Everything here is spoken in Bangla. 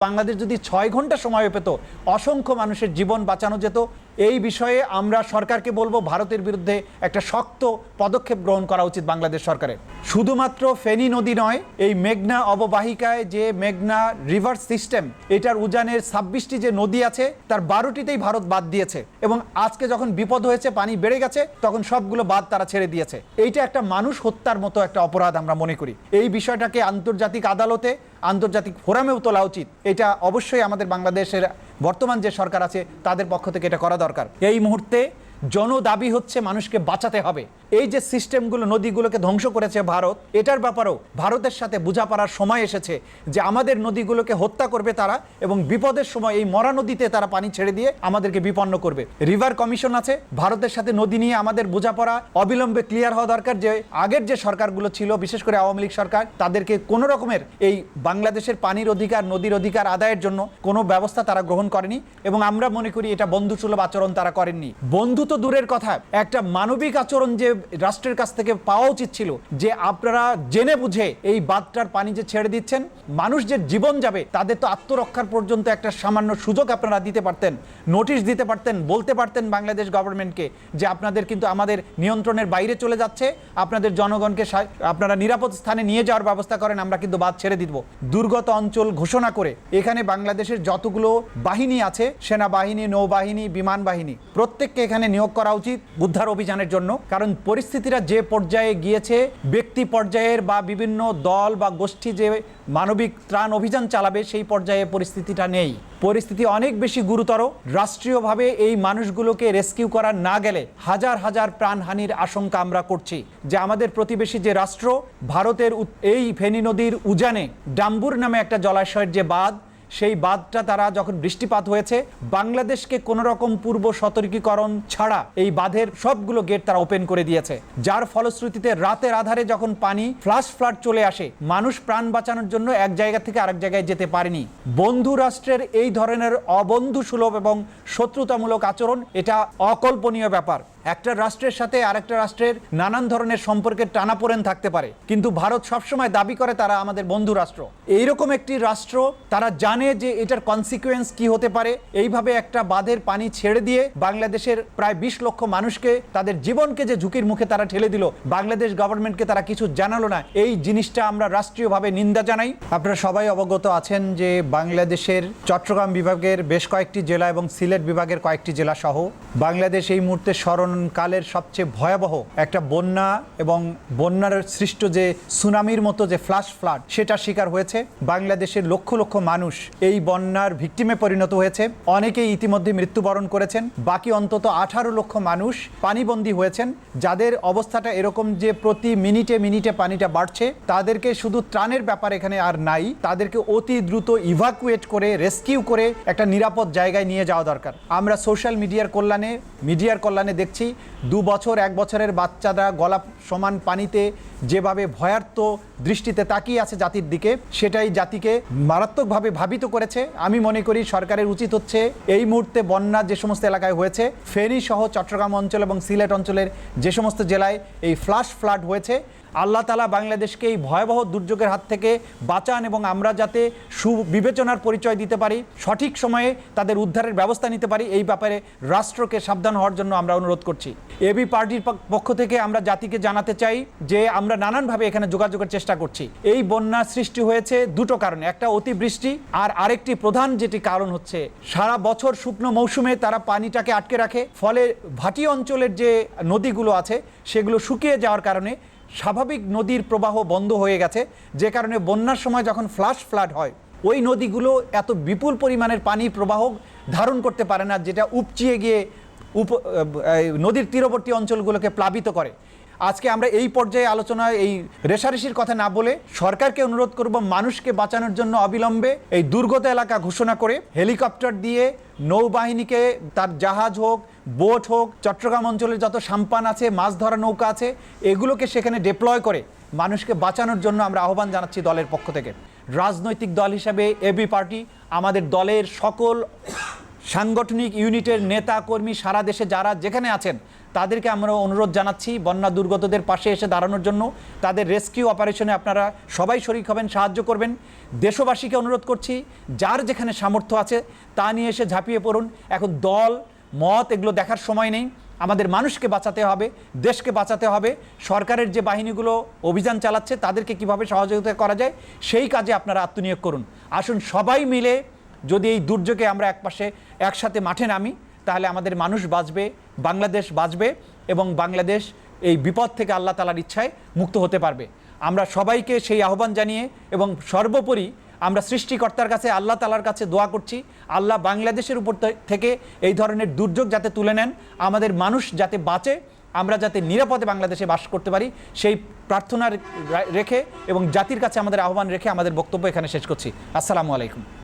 বাংলাদেশ যদি ছয় ঘণ্টা সময় পেত অসংখ্য মানুষের জীবন বাঁচানো যেত এই বিষয়ে আমরা সরকারকে বলব, ভারতের বিরুদ্ধে একটা শক্ত পদক্ষেপ গ্রহণ করা উচিত বাংলাদেশ সরকারের। শুধুমাত্র ফেনী নদী নয়, এই মেঘনা অববাহিকায় যে মেঘনা রিভার সিস্টেম, এটার উজানের ছাব্বিশটি যে নদী আছে, তার বারোটিতেই ভারত বাদ দিয়েছে এবং আজকে যখন বিপদ হয়েছে, পানি বেড়ে গেছে, তখন সবগুলো বাদ তারা ছেড়ে দিয়েছে। এইটা একটা মানুষ হত্যার মতো একটা অপরাধ আমরা মনে করি। এই বিষয়টাকে আন্তর্জাতিক আদালতে, আন্তর্জাতিক ফোরামেও তোলা উচিত। এটা অবশ্যই আমাদের বাংলাদেশের বর্তমান যে সরকার আছে তাদের পক্ষ থেকে এটা করা দরকার। এই মুহূর্তে জন দাবি হচ্ছে মানুষকে বাঁচাতে হবে। এই যে সিস্টেমগুলো নদীগুলোকে ধ্বংস করেছে ভারত, এটার ব্যাপারেও ভারতের সাথে বোঝাপড়ার সময় এসেছে যে আমাদের নদীগুলোকে হত্যা করবে তারা এবং বিপদের সময় এই মরা নদীতে তারা পানি ছেড়ে দিয়ে আমাদেরকে বিপন্ন করবে। রিভার কমিশন আছে, ভারতের সাথে নদী নিয়ে আমাদের বোঝাপড়া অবিলম্বে ক্লিয়ার হওয়া দরকার যে আগের যে সরকারগুলো ছিল, বিশেষ করে আওয়ামী লীগ সরকার, তাদেরকে কোনো রকমের এই বাংলাদেশের পানির অধিকার, নদীর অধিকার আদায়ের জন্য কোনো ব্যবস্থা তারা গ্রহণ করেনি এবং আমরা মনে করি এটা বন্ধুসুলভ আচরণ তারা করেননি। বন্ধু তো দূরের কথা। একটা মানবিক আচরণ যে রাষ্ট্রের কাছ থেকে পাওয়া উচিত ছিল, যে আপনারা জেনে বুঝে এই বাঁধটার পানি যে ছেড়ে দিচ্ছেন, মানুষ যে জীবন যাবে, তাদের তো আত্মরক্ষার পর্যন্ত একটা সামান্য সুযোগ আপনারা দিতে পারতেন, নোটিশ দিতে পারতেন, বলতে পারতেন বাংলাদেশ গভর্নমেন্টকে যে আপনাদের কিন্তু আমাদের নিয়ন্ত্রণের বাইরে চলে যাচ্ছে, আপনাদের জনগণকে আপনারা নিরাপদ স্থানে নিয়ে যাওয়ার ব্যবস্থা করেন, আমরা কিন্তু বাদ ছেড়ে দিব। দুর্গত অঞ্চল ঘোষণা করে এখানে বাংলাদেশের যতগুলো বাহিনী আছে, সেনাবাহিনী, নৌবাহিনী, বিমান বাহিনী, প্রত্যেককে এখানে নিয়োগ করা উচিত উদ্ধার অভিযানের জন্য। কারণ পরিস্থিতিটা যে পর্যায়ে গিয়েছে, ব্যক্তি পর্যায়ের বা বিভিন্ন দল বা গোষ্ঠী যে মানবিক ত্রাণ অভিযান চালাবে, সেই পর্যায়ে পরিস্থিতিটা নেই। পরিস্থিতি অনেক বেশি গুরুতর। রাষ্ট্রীয়ভাবে এই মানুষগুলোকে রেস্কিউ করা না গেলে হাজার হাজার প্রাণহানির আশঙ্কা আমরা করছি। যে আমাদের প্রতিবেশী যে রাষ্ট্র, ভারতের এই ফেনী নদীর উজানে ডাম্বুর নামে একটা জলাশয়ের যে বাঁধ সেই বাঁধটা তারা যখন বৃষ্টিপাত হয়েছে, বাংলাদেশকে কোনো রকম পূর্ব সতর্কীকরণ ছাড়া এই বাঁধের সবগুলো গেট তারা ওপেন করে দিয়েছে। যার ফলশ্রুতিতে রাতের আধারে যখন পানি ফ্লাশ ফ্লাড চলে আসে, মানুষ প্রাণ বাঁচানোর জন্য এক জায়গা থেকে আরেক জায়গায় যেতে পারেনি। বন্ধু রাষ্ট্রের এই ধরনের অবন্ধু সুলভ এবং শত্রুতামূলক আচরণ, এটা অকল্পনীয় ব্যাপার। একটা রাষ্ট্রের সাথে আরেকটা রাষ্ট্রের নানান ধরনের সম্পর্কের টানাপোড়েন থাকতে পারে। কিন্তু ভারত সবসময় দাবি করে তারা আমাদের বন্ধু রাষ্ট্র। এইরকম একটি রাষ্ট্র, তারা জানে যে এটার কনসিকুয়েন্স কি হতে পারে। এইভাবে একটা বাঁধের পানি ছেড়ে দিয়ে বাংলাদেশের প্রায় বিশ লক্ষ মানুষকে তাদের জীবনকে যে ঝুঁকির মুখে তারা ঠেলে দিল, বাংলাদেশ গভর্নমেন্টকে তারা কিছু জানালো না। এই জিনিসটা আমরা রাষ্ট্রীয়ভাবে নিন্দা জানাই। আপনারা সবাই অবগত আছেন যে বাংলাদেশের চট্টগ্রাম বিভাগের বেশ কয়েকটি জেলা এবং সিলেট বিভাগের কয়েকটি জেলা সহ বাংলাদেশ এই মুহূর্তে স্মরণকালের সবচেয়ে ভয়াবহ একটা বন্যা এবং বন্যার সৃষ্ট যে সুনামির মতো যে ফ্লাশ ফ্লাড সেটা শিকার হয়েছে। বাংলাদেশের লক্ষ লক্ষ মানুষ এই বন্যার ভিকটিমে পরিণত হয়েছে। অনেকেই ইতিমধ্যে মৃত্যুবরণ করেছেন। বাকি অন্তত আঠারো লক্ষ মানুষ পানিবন্দী হয়েছেন। যাদের অবস্থাটা এরকম যে প্রতি মিনিটে মিনিটে পানিটা বাড়ছে, তাদেরকে শুধু ত্রাণের ব্যাপার এখানে আর নাই। তাদেরকে অতি দ্রুত ইভাকুয়েট করে রেস্কিউ করে একটা নিরাপদ জায়গায় নিয়ে যাওয়া দরকার। আমরা সোশ্যাল মিডিয়ার কল্যাণে মিডিয়ার কল্যাণে দেখছি দু বছর, এক বছরের বাচ্চারা গলা সমান পানিতে যেভাবে ভয়ার্থ দৃষ্টিতে তাকিয়ে আছে জাতির দিকে, সেটাই জাতিকে মারাত্মকভাবে ভাবিত করেছে। আমি মনে করি সরকারের উচিত হচ্ছে এই মুহূর্তে বন্যা যে সমস্ত এলাকায় হয়েছে, ফেনী সহ চট্টগ্রাম অঞ্চল এবং সিলেট অঞ্চলের যে সমস্ত জেলায় এই ফ্লাশ ফ্লাড হয়েছে। আল্লাহ তালা বাংলাদেশকে এই ভয়াবহ দুর্যোগের হাত থেকে বাঁচান এবং আমরা যাতে সুবিবেচনার পরিচয় দিতে পারি, সঠিক সময়ে তাদের উদ্ধারের ব্যবস্থা নিতে পারি, এই ব্যাপারে রাষ্ট্রকে সাবধান হওয়ার জন্য আমরা অনুরোধ করছি। এবি পার্টির পক্ষ থেকে আমরা জাতিকে জানাতে চাই যে আমরা নানানভাবে এখানে যোগাযোগের চেষ্টা করছি। এই বন্যা সৃষ্টি হয়েছে দুটো কারণে, একটা অতিবৃষ্টি আর আরেকটি প্রধান যেটি কারণ হচ্ছে, সারা বছর শুকনো মৌসুমে তারা পানিটাকে আটকে রাখে, ফলে ভাটি অঞ্চলের যে নদীগুলো আছে, সেগুলো শুকিয়ে যাওয়ার কারণে স্বাভাবিক নদীর প্রবাহ বন্ধ হয়ে গেছে, যে কারণে বন্যার সময় যখন ফ্লাশ ফ্লাড হয়, ওই নদীগুলো এত বিপুল পরিমাণের পানি প্রবাহ ধারণ করতে পারে না, যেটা উপচিয়ে গিয়ে উপ নদীর তীরবর্তী অঞ্চলগুলোকে প্লাবিত করে। আজকে আমরা এই পর্যায়ে আলোচনায় এই রেশারেশির কথা না বলে সরকারকে অনুরোধ করব মানুষকে বাঁচানোর জন্য অবিলম্বে এই দুর্গত এলাকা ঘোষণা করে হেলিকপ্টার দিয়ে নৌবাহিনীকে তার জাহাজ হোক, বোট হোক, চট্টগ্রাম অঞ্চলের যত সাম্পান আছে, মাছ ধরা নৌকা আছে, এগুলোকে সেখানে ডিপ্লয় করে মানুষকে বাঁচানোর জন্য আমরা আহ্বান জানাচ্ছি দলের পক্ষ থেকে। রাজনৈতিক দল হিসাবে এবি পার্টি আমাদের দলের সকল সাংগঠনিক ইউনিটের নেতা, কর্মী, সারা দেশে যারা যেখানে আছেন তাদেরকে আমরা অনুরোধ জানাচ্ছি বন্যা দুর্গতদের পাশে এসে দাঁড়ানোর জন্য। তাদের রেস্কিউ অপারেশনে আপনারা সবাই শরিক হবেন, সাহায্য করবেন। দেশবাসীকে অনুরোধ করছি, যার যেখানে সামর্থ্য আছে, তা নিয়ে এসে ঝাঁপিয়ে পড়ুন। এখন দল, মত এগুলো দেখার সময় নেই। আমাদের মানুষকে বাঁচাতে হবে, দেশকে বাঁচাতে হবে। সরকারের যে বাহিনীগুলো অভিযান চালাচ্ছে, তাদেরকে কীভাবে সহযোগিতা করা যায়, সেই কাজে আপনারা আত্মনিয়োগ করুন। আসুন সবাই মিলে যদি এই দুর্যোগে আমরা একপাশে, একসাথে মাঠে নামি তাহলে আমাদের মানুষ বাঁচবে, বাংলাদেশ বাঁচবে এবং বাংলাদেশ এই বিপদ থেকে আল্লাহ তালার ইচ্ছায় মুক্ত হতে পারবে। আমরা সবাইকে সেই আহ্বান জানিয়ে এবং সর্বোপরি আমরা সৃষ্টিকর্তার কাছে, আল্লাহ তালার কাছে দোয়া করছি, আল্লাহ বাংলাদেশের উপর থেকে এই ধরনের দুর্যোগ যাতে তুলে নেন, আমাদের মানুষ যাতে বাঁচে, আমরা যাতে নিরাপদে বাংলাদেশে বাস করতে পারি, সেই প্রার্থনা রেখে এবং জাতির কাছে আমাদের আহ্বান রেখে আমাদের বক্তব্য এখানে শেষ করছি। আসসালামু আলাইকুম।